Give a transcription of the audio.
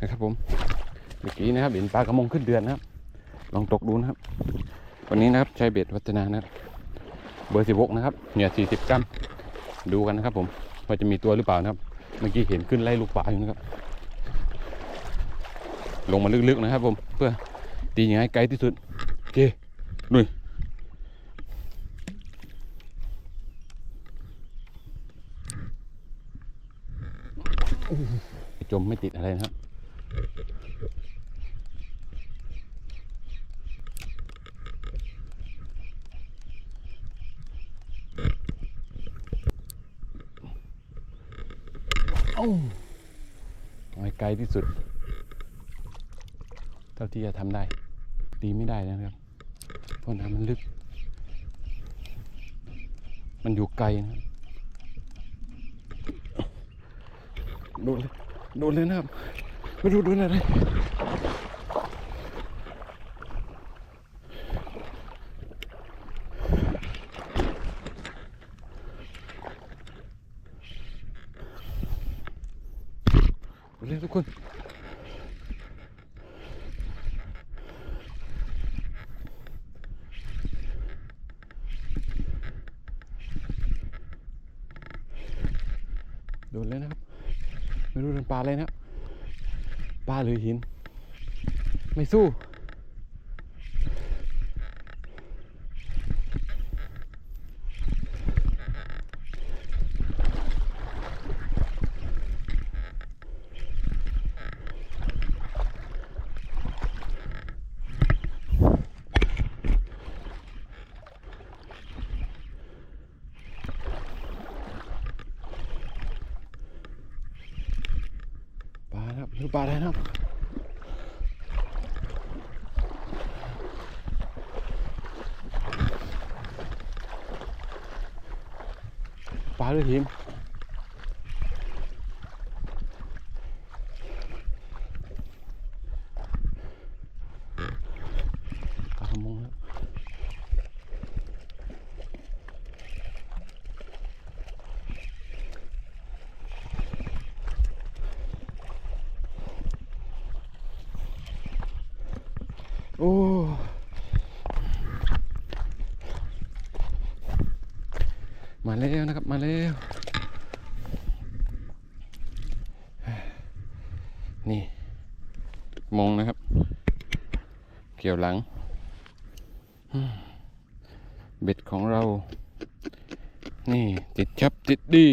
นะครับผมเมื่อกี้นะครับเห็นปลากระมงขึ้นเดือนนะครับ ลองตกดูนะครับ วันนี้นะครับใช้เบ็ดวัฒนานะครับเบอร์สิบหกนะครับเหยื่อสี่สิบกรัมดูกันนะครับ ผมว่าจะมีตัวหรือเปล่านะครับ เมื่อกี้เห็นขึ้นไล่ลูกปลาอยู่นะครับ ลงมาลึกๆนะครับ ผมเพื่อตียังไงไกลที่สุดโอเคลุยจมไม่ติดอะไรนะครับ เอาเอาให้ไกลที่สุด เท่าที่จะทำได้ ตีไม่ได้นะครับเพราะน้ำมันลึก มันอยู่ไกลนะโดนเลยโดนเลยนะครับ ไม่รู้โดนอะไรโดนเลยทุกคนโดนเลยนะครับ ไม่รู้โดนปลาอะไรนะ ปลาหรือหิน ไม่สู้ ปลานะครับไม่รู้ปลาอะไรนะครับปลาหรือหินปลากระมงครับ โอ้มาแล้วนะครับมาแล้วนี่มงนะครับ เกี่ยวหลัง เบ็ดของเรา นี่ติดชับติดดี